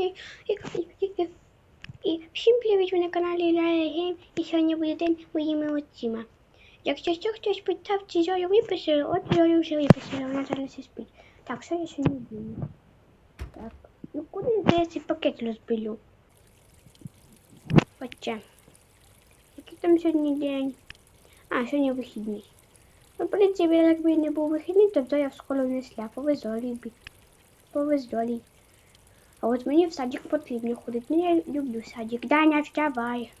І, і, і, і, всім привіт, на каналі Ляя Гейм, і сьогодні буде день моїми очима. Якщо що хтось питав, чи Зою виписали, от Зою вже виписали, вона зараз і спить. Так, що я сьогодні дію? Так, ну куди я цей пакет розбилю? Хоча. Який там сьогодні день? А, сьогодні вихідний. Ну, в принципі, якби не був вихідний, то я в школу не сля. Повезло, ребят. Повезло. ребят. А от мені в садик потрібно ходити. Ну, я люблю садик. Даня, вставай.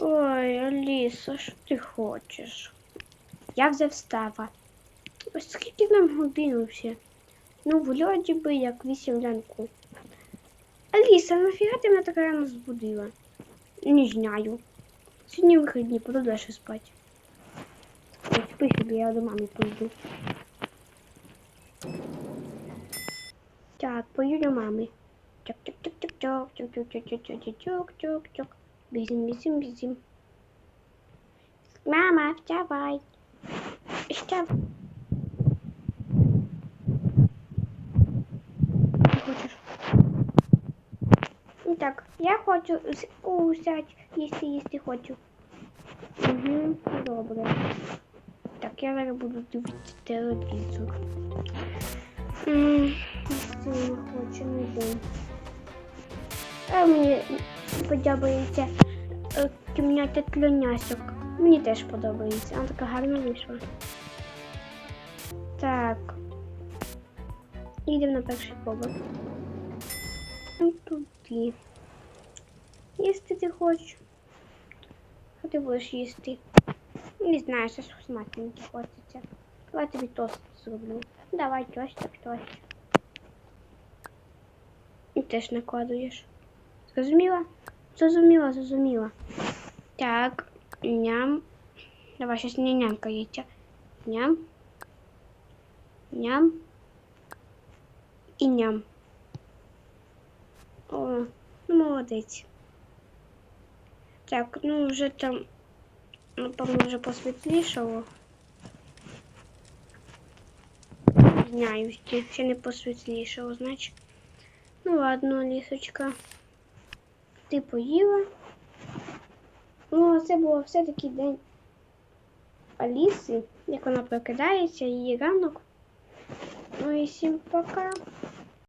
Ой, Аліса, що ти хочеш? Я вже встала. Ось скільки нам годин вже? Ну, вроді би, як вісім ранку. Аліса, нафіга ти мене так рано збудила? Не знаю. Сьогодні вихідні, буду далі спати. Спи собі, я до мами пойду. Так, пою до мами. Чок-чок-чок-чок-чок, чок-чок-чок-чок-чок-чок-чок. Бізім, бізім, бізім. Мама, вставай. Вставай. Ну так, я хочу кусать, їсти, їсти хочу. Угу, добре. Так, я зараз буду дивитися телевізор. Не хочу, не йду. А мені подобається е, кімната тлонясок. Мені теж подобається. Вона така гарна вийшла. Так. Йдемо на перший поверх. Туди. Їсти ти хочеш? Що ти будеш їсти? Не знаю, що ж смачненьке хочеться. Давай тобі тост зроблю. Давай тостик, тост. І теж накладуєш. Зрозуміла? Зрозуміла, зрозуміла. Так, ням. Давай, щас не нямкається. Ням. Ням. І ням. О, ну молодець. Так, ну вже там, напевно, вже посвітлішало. Знаю, ще не посвітлішало, значить. Ну ладно, лісочка. Ти поїла. Ну, це було все-таки день Аліси, як вона прокидається, її ранок. Ну і всім пока.